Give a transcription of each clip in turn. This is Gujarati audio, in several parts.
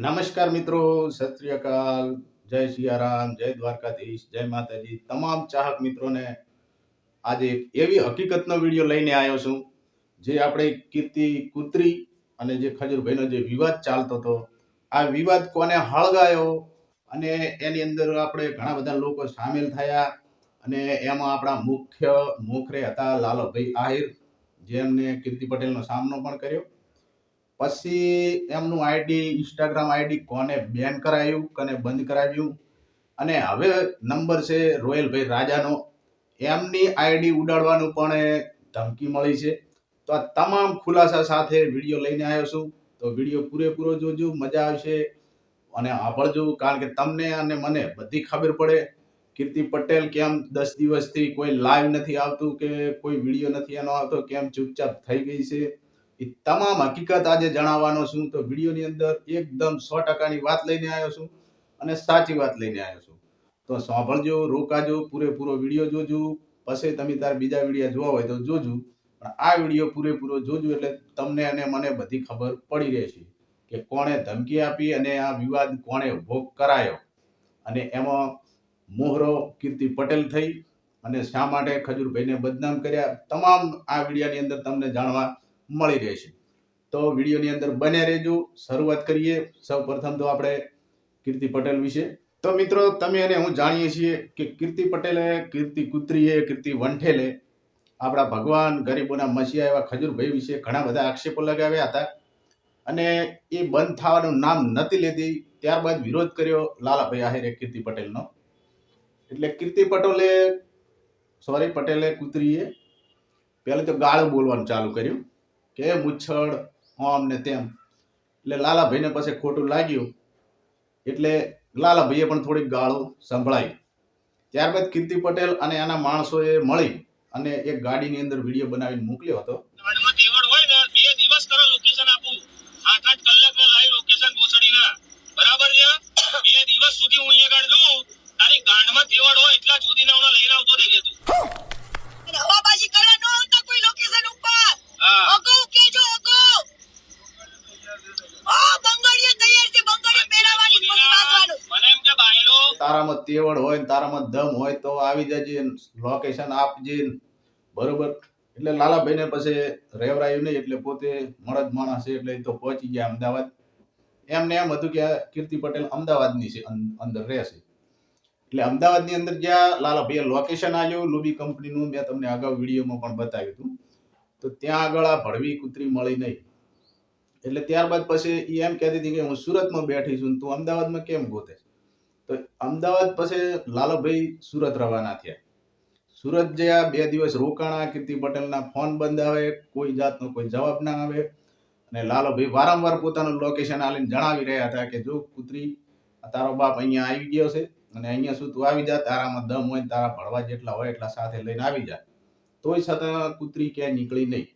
નમસ્કાર મિત્રો, સત શ્રી અકાલ. જય સિયારામ જય દ્વારકાધીશ, જય માતાજી. તમામ ચાહક મિત્રોને આજે એક એવી હકીકતનો વીડિયો લઈને આવ્યો છું, જે આપણે કીર્તિ કુતરી અને જે ખજૂરભાઈનો જે વિવાદ ચાલતો હતો, આ વિવાદ કોને હળગાયો અને એની અંદર આપણે ઘણા બધા લોકો સામેલ થયા અને એમાં આપણા મુખ્ય મોખરે હતા લાલભાઈ આહિર, જેમને કીર્તિ પટેલનો સામનો પણ કર્યો. પછી એમનું આઈડી ઇન્સ્ટાગ્રામ આઈડી કોને બેન કરાયું કોને બંધ કરાવ્યું? અને હવે નંબર છે રોયલભાઈ રાજાનો. એમની આઈડી ઉડાડવાનું પણ ધમકી મળી છે. તો આ તમામ ખુલાસા સાથે વીડિયો લઈને આવ્યો છું. તો વીડિયો પૂરેપૂરો જોજો, મજા આવશે. અને સાંભળજો કારણ કે તમને અને મને બધી ખબર પડે. કીર્તિ પટેલ કેમ દસ દિવસથી કોઈ લાઈવ નથી આવતું કે કોઈ વીડિયો નથી એનો આવતો, કેમ ચૂપચાપ થઈ ગઈ છે? એ તમામ હકીકત આજે જણાવવાનો છું તો વિડીયોની અંદર એકદમ સો ટકાની વાત લઈને આવ્યો છું અને સાચી વાત લઈને આવ્યો છું. તો સાંભળજો, રોકાજો, પૂરેપૂરો વીડિયો જોજો, પછી તમે તાર બીજા વીડિયો જોવા હોય તો જોજો. પણ આ વીડિયો પૂરેપૂરો જોજો એટલે તમને અને મને બધી ખબર પડી રહેશે કે કોણે ધમકી આપી અને આ વિવાદ કોણે ઊભો કરાયો. અને એમાં મોહરો કીર્તિ પટેલ થઈ અને શા માટે ખજૂરભાઈને બદનામ કર્યા? તમામ આ વિડીયાની અંદર તમને જાણવા મળી રહેશે. તો વિડીયોની અંદર બન્યા રહેજો. શરૂઆત કરીએ. સૌ પ્રથમ તો આપણે કીર્તિ પટેલ વિશે. તો મિત્રો, તમે અને હું જાણીએ છીએ કે કીર્તિ પટેલે, કીર્તિ કુત્રીએ, કીર્તિ વંઠેલે આપણા ભગવાન ગરીબોના મસીહા એવા ખજૂરભાઈ વિશે ઘણા બધા આક્ષેપો લગાવ્યા હતા. અને એ બંધ થવાનું નામ નથી લેતી. ત્યારબાદ વિરોધ કર્યો લાલાભાઈ આહિરે કીર્તિ પટેલનો. એટલે કીર્તિ પટેલે, સોરી, પટેલે કુતરીએ પહેલાં તો ગાળું બોલવાનું ચાલુ કર્યું. કે મુચ્છડ આમ ને તેમ. એટલે લાલાભાઈને પછી ખોટું લાગ્યું. એટલે લાલાભાઈએ પણ થોડીક ગાળો સંભળાઈ. ત્યારબાદ કીર્તિ પટેલ અને એના માણસોએ મળી અને એક ગાડીની અંદર વીડિયો બનાવીને મોકલ્યો હતો. ને બરાબર છે? બે દિવસ સુધી હું અહીંયા ગાંડ જોઉં. તારી ગાંડમાં તેવડ હોય, એટલા સુધીના હું લઈને આવતો રહેજે તું અને હવાબાજી કરવા ન આવતા કોઈ લોકેશન ઉપર હા અગાઉ કેજો અગાઉ આ બંગડીઓ તૈયાર છે બંગડી પહેરાવાની પછી બાંધવાનું મને એમ કે બાયલો તારામાં તેવડ હોય ને તારામાં ધમ હોય તો આવી જજે લોકેશન આપજે બરોબર? એટલે લાલાભાઈને પછી રેવરાયું નહીં એટલે પોતે મળદ માણસ છે એટલે તો પહોંચી ગયા અમદાવાદ. એમને એમ હતું કે આ કીર્તિ પટેલ અમદાવાદની છે અંદર રહેશે એટલે અમદાવાદની અંદર જ્યાં લાલાભાઈએ લોકેશન આવ્યું લુબી કંપનીનું મેં તમને અગાઉ વિડીયોમાં પણ બતાવ્યું હતું. તો ત્યાં આગળ આ ભડવી કૂતરી મળી નહીં. એટલે ત્યારબાદ પછી એ એમ કહેતી હતી કે હું સુરતમાં બેઠી છું તું અમદાવાદમાં કેમ ગોતે? તો અમદાવાદ પછી લાલાભાઈ સુરત રવાના થયા. સુરત જયા બે દિવસ રોકાણા, કીર્તિ પટેલના ફોન બંધ આવે, કોઈ જાતનો કોઈ જવાબ ના આવે. અને લાલાભાઈ વારંવાર પોતાનું લોકેશન આલીને જણાવી રહ્યા હતા કે, જો કૂતરી તારો બાપ અહીંયા આવી ગયો છે અને અહીંયા શું તું આવી જા? તારામાં દમ હોય તારા ભણવા જેટલા હોય એટલા સાથે લઈને આવી જા. તોય છતાં કૂતરી ક્યાંય નીકળી નહીં.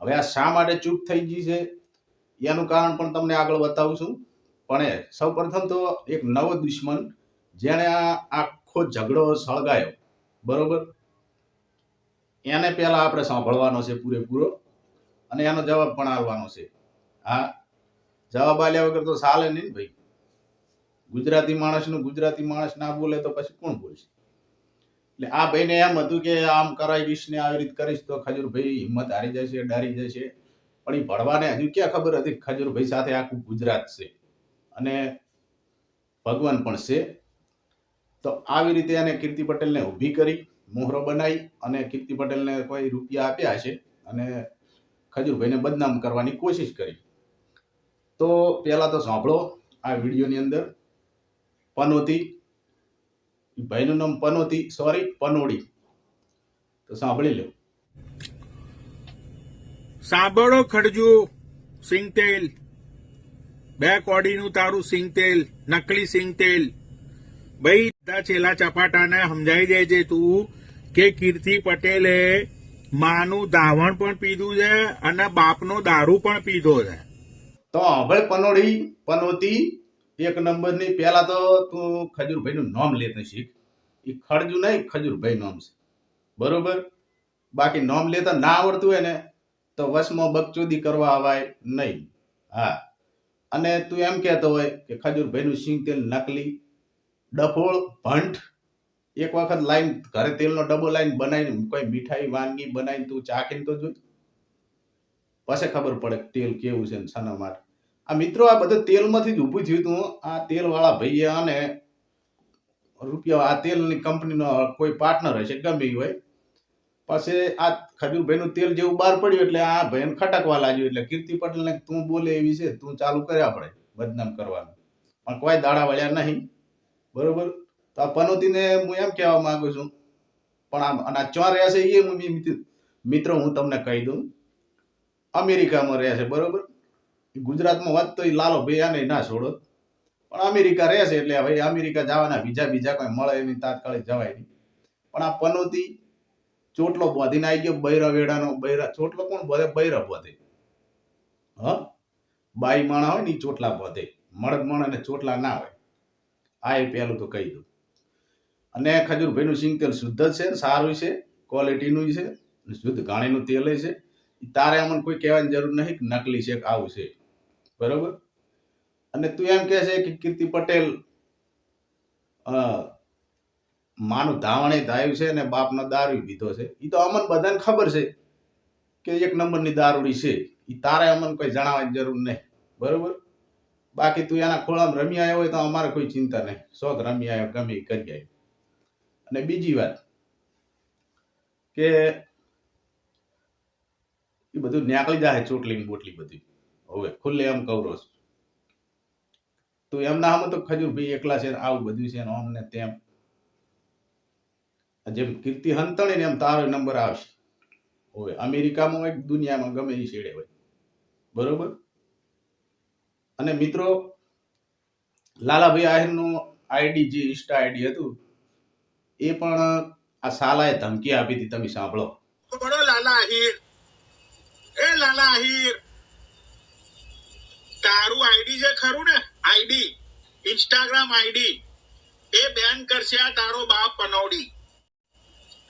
હવે આ શા માટે ચૂપ થઈ ગઈ છે? એનું કારણ પણ તમને આગળ બતાવું છું. પણ સૌ પ્રથમ તો એક નવો દુશ્મન જેણે આ આખો ઝઘડો સળગાયો. બરોબર? એને પહેલાં આપણે સાંભળવાનો છે પૂરેપૂરો અને એનો જવાબ પણ આવવાનો છે. હા, જવાબ આલ્યા વગર તો ચાલે નહીં ને ભાઈ. ગુજરાતી માણસનું ગુજરાતી માણસ ના બોલે તો પછી કોણ બોલશે? એટલે આ ભાઈને એમ હતું કે આમ કરાવીશ ને આવી રીતે કરીશ તો ખજૂરભાઈ હિંમત હારી જશે, ડરી જશે. પણ એ ભણવાને હજુ ક્યાં ખબર હતી ખજૂરભાઈ સાથે આખું ગુજરાત છે? અને ભગવાન પણ છે. તો આવી રીતે એને કીર્તિ પટેલને ઊભી કરી, મોહરો બનાવી અને કીર્તિ પટેલને કોઈ રૂપિયા આપ્યા છે અને ખજૂરભાઈને બદનામ કરવાની કોશિશ કરી. તો પહેલાં તો સાંભળો આ વિડીયોની અંદર. પનોતી ભાઈનું નામ પનોતી સોરી પનોડી. તો સાંભળી લો સાંભળો ખડજુ, સિંગતેલ. બે કોડીનું તારું સિંગતેલ, નકલી સિંગતેલ. ભાઈ, બધા છેલ્લા ચપાટાને સમજાઈ દેજે તું કે કીર્તિ પટેલે માનું દાવણ પણ પીધું છે અને બાપનો દારૂ પણ પીધો છે. તો હવે પનોડી પનોતી, એક નંબરની પહેલા તો તું ખજૂરભાઈનું નામ લેતા શીખ. એ ખડજુ નહીં, ખજૂરભાઈ નામ છે. બરોબર? બાકી નામ લેતા ના આવડતું હોય ને તો વશમાં બકચોદી કરવા અવાય નહીં. હા. અને તું એમ કહેતો હોય કે ખજૂરભાઈનું સિંગ તેલ નકલી, ડફોળ ભંટ એક વખત લાઈન ઘરે તેલનો ડબ્બો લાઈન બનાવીને કોઈ મીઠાઈ વાનગી બનાવીને તું ચાખીને તો જોઈ. પછી ખબર પડે તેલ કેવું છે માટે આ મિત્રો આ બધું તેલમાંથી જ ઊભું થયું હતું આ તેલવાળા ભાઈએ અને રૂપિયા આ તેલની કંપનીનો કોઈ પાર્ટનર હશે, ગમે એ હોય. પછી આ ખજૂરભાઈનું તેલ જેવું બહાર પડ્યું એટલે આ ભાઈને ખટકવા લાગ્યું એટલે કીર્તિ પટેલને તું બોલે એવી છે, તું ચાલુ કર્યા આપણે બદનામ કરવાનું. પણ કોઈ દાડા વળ્યા નહીં. બરોબર? તો આ પનોતીને હું એમ કહેવા માંગુ છું, પણ આમ અને આ ચોર રહેશે એ હું મિત્રો, હું તમને કહી દઉં. અમેરિકામાં રહે છે બરોબર? ગુજરાતમાં હોત તો એ લાલો ભાઈ આને ના છોડો. પણ અમેરિકા રહેશે એટલે હવે અમેરિકા જવાના બીજા બીજા કોઈ મળે એની તાત્કાલિક જવાય નહીં. પણ આ પનોતી ચોટલો બોધીને આવી ગયો બૈરા વેડાનો બૈરા, ચોટલો કોણ બોધે? બૈરા બોધે. હ? બાઈ માણા હોય ને એ ચોટલા બોધે. મળદ માણાને ચોટલા ના હોય. આ એ પહેલું તો કહી દઉં. અને ખજૂરભાઈનું સિંગ તેલ શુદ્ધ જ છે સારું છે ક્વોલિટીનું છે શુદ્ધ ઘાણીનું તેલ છે. તારે અમને કોઈ કહેવાની જરૂર નહીં કે નકલી છે આવું છે. બરોબર? અને તું એમ કહે છે કે કીર્તિ પટેલ માનું ધાવણે ધાયું છે ને બાપનો દારૂ પીધો છે. એ તો અમને બધાને ખબર છે કે એક નંબરની દારૂડી છે. એ તારે અમને કોઈ જણાવવાની જરૂર નહીં. બરોબર? બાકી તું એના ખોળામાં રમી આવ્યો હોય તો અમારે કોઈ ચિંતા નહીં. શોખ રમી આવ્યો, ગમે એ કરી આવ્યો. અને બીજી વાત કે એ બધું ન્યાકળી જાય ચોટલી બોટલી બધી. હવે ખુલ્લે એમ કવરો તો એમના આમ તો ખજૂર ભાઈ એકલા છે આવું બધું છે અમને તેમ જેમ કીર્તિ હંતણી ને એમ તારો નંબર આવશે. હોય અમેરિકામાં હોય દુનિયામાં ગમે એ છેડે હોય. બરોબર? અને મિત્રો, લાલાભાઈ આહિરનું આઈડી જે ઇન્સ્ટા આઈડી હતું, એ પણ આ સાલાએ ધમકી આપી હતી, તમે સાંભળો. બડો લાલા આહિર. એ લાલા આહિર. તારું આઈડી જે ખરું ને, આઈડી ઇન્સ્ટાગ્રામ આઈડી, એ બેન કરશે આ તારો બાપ પનોડી.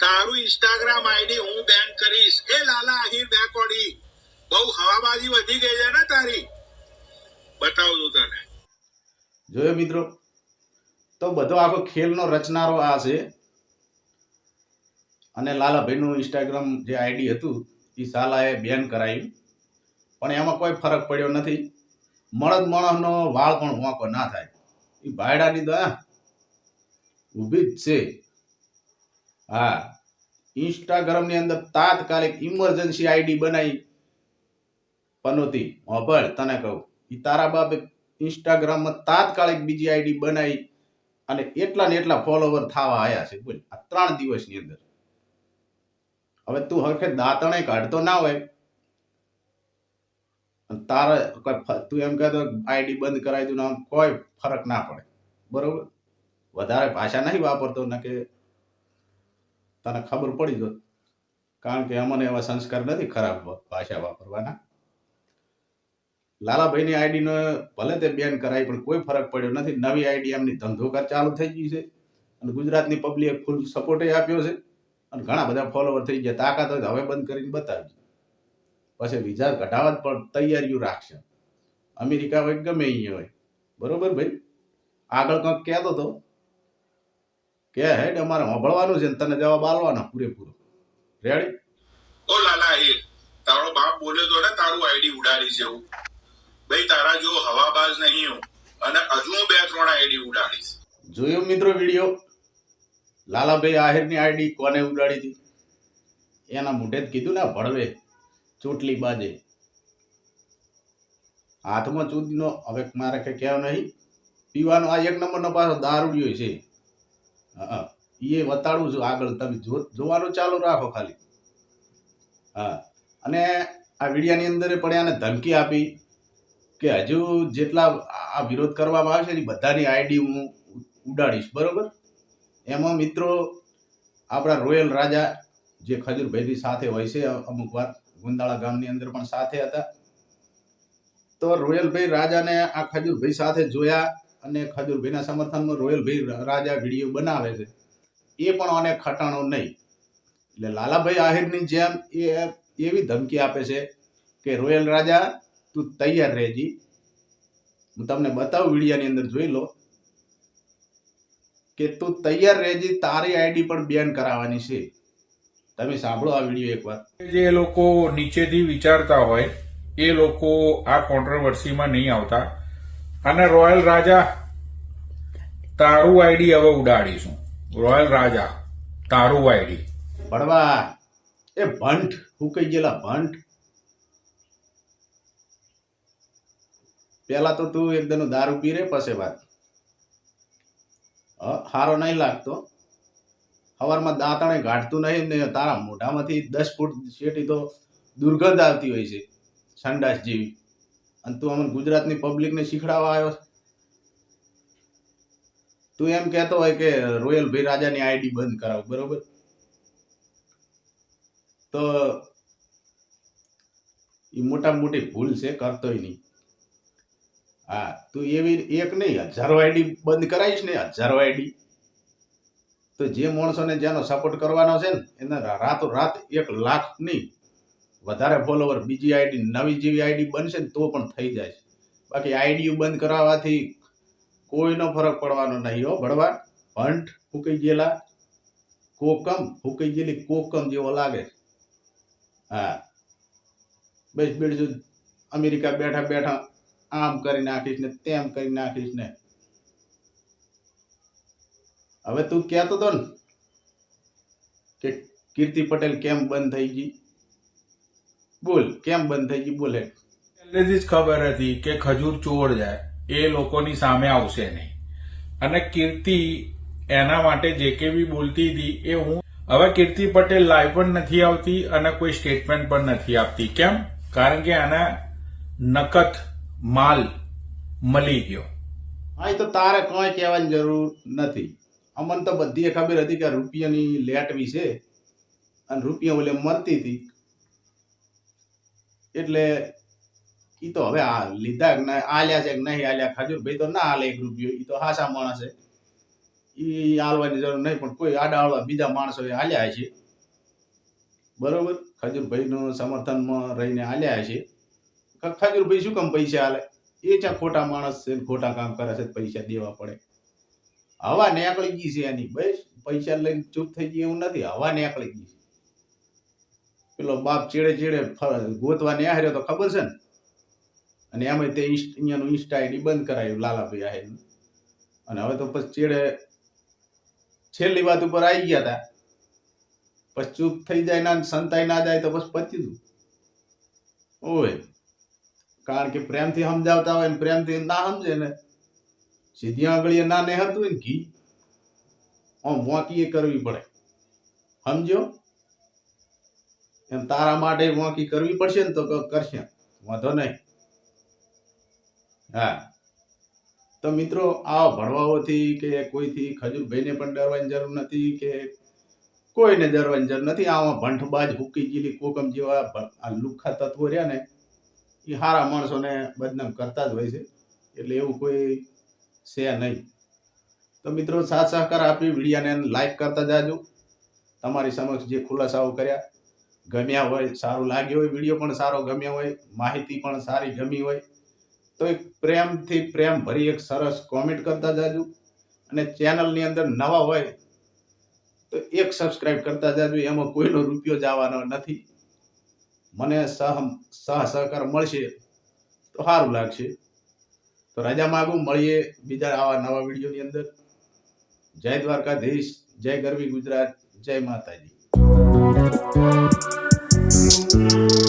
તારું ઇન્સ્ટાગ્રામ આઈડી હું બેન કરીશ. એ લાલા આહિર બેકોડી બહુ હવાબાજી વધી ગઈ છે ને તારી? બતાવું છું તને. જોયો મિત્રો? તો બધો આખો ખેલનો રચનારો આ છે. અને લાલાભાઈનું ઇન્સ્ટાગ્રામ જે આઈડી હતું એ સાલાએ બેન કરાયું. પણ એમાં કોઈ ફરક પડ્યો નથી. મળદ માણસનો વાળ પણ વાંકો ના થાય. એ ભાયડાની દયા. ઊભી જ છે. હા. ઇન્સ્ટાગ્રામની અંદર તાત્કાલિક ઇમરજન્સી આઈડી બનાવી પનોતી. હોભળ તને કહું. એ તારા બાપે ઇન્સ્ટાગ્રામમાં તાત્કાલિક બીજી આઈડી બનાવી અને એટલા ને એટલા ફોલોવર થવા આવ્યા છે. બોલ, આ ત્રણ દિવસની અંદર. હવે તું હરખે દાંતણે કાઢતો ના હોય. તારે તું એમ કહેતો આઈડી બંધ કરાવી દઉં કોઈ ફરક ના પડે. બરોબર? વધારે ભાષા નહીં વાપરતો, ને કે તને ખબર પડી જોત કારણ કે અમને એવા સંસ્કાર નથી ખરાબ ભાષા વાપરવાના. લાલાભાઈની આઈડીનો ભલે તે બેન કરાવી પણ કોઈ ફરક પડ્યો નથી. નવી આઈડી એમની ધંધોકાર ચાલુ થઈ ગઈ છે. અને ગુજરાતની પબ્લિકે ફૂલ સપોર્ટ આપ્યો છે. અને ઘણા બધા ફોલોવર થઈ ગયા. તાકાત હોય હવે બંધ કરીને બતાવજો. પછી વિઝા ઘટાડવા પણ તૈયારીઓ રાખશે. અમેરિકા હોય ગમે અહીંયા હોય. બરોબર ભાઈ? આગળ કંઈક કહેતો તો. કે હેડ અમારે સાંભળવાનું છે ને તને જવાબ આલવાનો પૂરેપૂરો. રેડી ઓ લાલા એ તારો બાપ બોલ્યો તો ને તારું આઈડી ઉડાડી છે ભાઈ તારા જો હવાબાજ નહીં હું. અને હજુ હું બે ત્રણ આઈડી ઉડાડીશ. જોયું મિત્રો વીડિયો? લાલાભાઈ આહિરની આઈડી કોને ઉડાડી હતી? એના મોઢે જ કીધું ને ભળવે ચોટલી બાજે. હાથમાં ચૂંટણીનો હવે મારે કઈ કહેવું નહીં. પીવાનો આ એક નંબરનો પાછો દારૂડિયો છે. હા એ વતાડું છું આગળ. તમે જોવાનું ચાલુ રાખો ખાલી. હા. અને આ વિડીયાની અંદર પણ એને ધમકી આપી કે હજુ જેટલા આ વિરોધ કરવામાં આવશે ને બધાની આઈડી હું ઉડાડીશ, બરોબર? એમાં મિત્રો, આપણા રોયલ રાજા જે ખજૂરભાઈની સાથે હોય છે અમુક વાર, ગુંદાળા ગામની અંદર પણ સાથે હતા. તો રોયલભાઈ રાજાને આ ખજૂરભાઈ સાથે જોયા અને ખજૂરભાઈના સમર્થનમાં રોયલભાઈ રાજા વીડિયો બનાવે છે. એ પણ અને ખટાણો નહીં. એટલે લાલાભાઈ આહિરની જેમ એ એવી ધમકી આપે છે કે રોયલ રાજા, તું તૈયાર રહેજી. હું તમને બતાવું વિડીયાની અંદર જોઈ લો કે તું તૈયાર રહેજી, તારી આઈડી પણ બેન કરાવવાની છે. તમે સાંભળો આ વીડિયો એકવાર. જે લોકો નીચેથી વિચારતા હોય, એ લોકો આ કોન્ટ્રોવર્સીમાં નહીં આવતા. અને રોયલ રાજા તારું આઈડી હવે ઉડાડીશું. રોયલ રાજા તારું આઈડી. ભણવા એ ભંટ હું કહી ગયેલા ભંટ પેલા તો તું એકદમ દારૂ પી રે, પછી વાત. હારો નહીં લાગતો. સવારમાં દાંતણે ગાંઠતું નહીં, ને તારા મોઢામાંથી દસ ફૂટ શેટી તો દુર્ગંધ આવતી હોય છે, સંડાસ જેવી. અને તું અમને ગુજરાતની પબ્લિકને શીખડાવવા આવ્યો? તું એમ કહેતો હોય કે રોયલ ભાઈ રાજાની આઈડી બંધ કરાવ, બરોબર? તો એ મોટા મોટી ભૂલ છે, કરતોય નહીં. હા, તું એવી એક નહીં, હજારો આઈડી બંધ કરાવીશ ને, હજારો આઈડી. તો જે માણસોને જેનો સપોર્ટ કરવાનો છે ને, એને રાતો રાત એક લાખ નહીં વધારે ફોલોવર બીજી આઈડી, નવી જેવી આઈડી બનશે ને તો પણ થઈ જાય છે. બાકી આઈડીઓ બંધ કરાવવાથી કોઈનો ફરક પડવાનો નહીં હો ભણવા ભંટ ફૂંકાઈ ગયેલા કોકમ ફૂંકાઈ ગયેલી કોકમ જેવો લાગે હા. બસ બેઠું અમેરિકા બેઠા બેઠા આમ કરી નાખીશ ને તેમ કરી નાખીશ ને. હવે તું કહેતો તો ને કે કીર્તિ પટેલ કેમ બંધ થઈ ગઈ? બોલ કેમ બંધ થઈ ગઈ બોલે પહેલેથી જ ખબર હતી કે ખજૂર ચોર જાય. એ લોકોની સામે આવશે નહીં. અને કીર્તિ એના માટે જે કે બી બોલતી હતી એ હું હવે કીર્તિ પટેલ લાઈવ પણ નથી આવતી અને કોઈ સ્ટેટમેન્ટ પણ નથી આપતી. કેમ? કારણ કે આના નકત માલ મળી ગયો. હા એ તો તારે કોઈ કહેવાની જરૂર નથી. અમને તો બધી ખબર હતી કે રૂપિયાની લેટ વિશે. અને રૂપિયા ઓલે મળતી હતી. એટલે એ તો હવે આ લીધા કે આલ્યા છે કે નહીં આલ્યા ખજૂરભાઈ તો ના આલે એક રૂપિયો એ તો હાસા માણસ છે. ઈ આલવાની જરૂર નહીં, પણ કોઈ આડા આડવા બીજા માણસો આલ્યા છે. બરોબર? ખજૂરભાઈનું સમર્થનમાં રહીને હાલ્યા છે. ખજૂરભાઈ શું કામ પૈસા હાલે એ ચા ખોટા માણસ છે ખોટા કામ કરે છે, પૈસા દેવા પડે. હવા નીકળી ગઈ છે એની, બસ. પૈસા લઈને ચૂપ થઈ ગઈ એવું નથી, હવા નીકળી ગઈ છે. પેલો બાપ ચેડે ચેડે ગોતવા ને હાર્યો તો ખબર છે ને? અને એમાં તે અહીંયાનું ઇન્સ્ટા આઈડી બંધ કરાયું, લાલાભાઈ આહિર અને હવે તો પછી ચેડે છેલ્લી વાત ઉપર આવી ગયા હતા પછી ચૂપ થઈ જાય ના સંતાઈ ના જાય તો પછી પતી દઉં ઓય, કારણ કે પ્રેમથી સમજાવતા હોય ને પ્રેમથી ના સમજે ને. સીધી આંગળીએ ના નેહરતું હોય ને ઘી. આમ વાંકીએ કરવી પડે. સમજો એમ તારા માટે વાંકી કરવી પડશે ને તો કરશે. વાંધો નહીં. હા. તો મિત્રો આવા ભણવાઓથી કે કોઈથી ખજૂરભાઈને પણ ડરવાની જરૂર નથી કે કોઈને ડરવાની જરૂર નથી. આવા ભંઠબાજ હુકી ગયેલી કોકમ જેવા આ લુખ્ખા તત્વો રહ્યા ને, એ સારા માણસોને બદનામ કરતા જ હોય છે. એટલે એવું કોઈ છે નહીં. તો મિત્રો, સાથ સહકાર આપી વિડીયાને લાઈક કરતા જાજો. તમારી સમક્ષ જે ખુલાસાઓ કર્યા ગમ્યા હોય, સારું લાગ્યું હોય, વીડિયો પણ સારો ગમ્યો હોય, માહિતી પણ સારી ગમી હોય, તો એક પ્રેમથી પ્રેમ ભરી એક સરસ કોમેન્ટ કરતા જાજો. અને ચેનલની અંદર નવા હોય, તો એક સબસ્ક્રાઇબ કરતા જાજો. એમાં કોઈનો રૂપિયો જવાનો નથી. મને સહ સહ સહકાર મળશે તો સારું લાગશે. તો રાજા માગું, મળીએ બીજા આવા નવા વિડીયોની અંદર. જય દ્વારકાધીશ, જય ગરવી ગુજરાત, જય માતાજી. Thank you.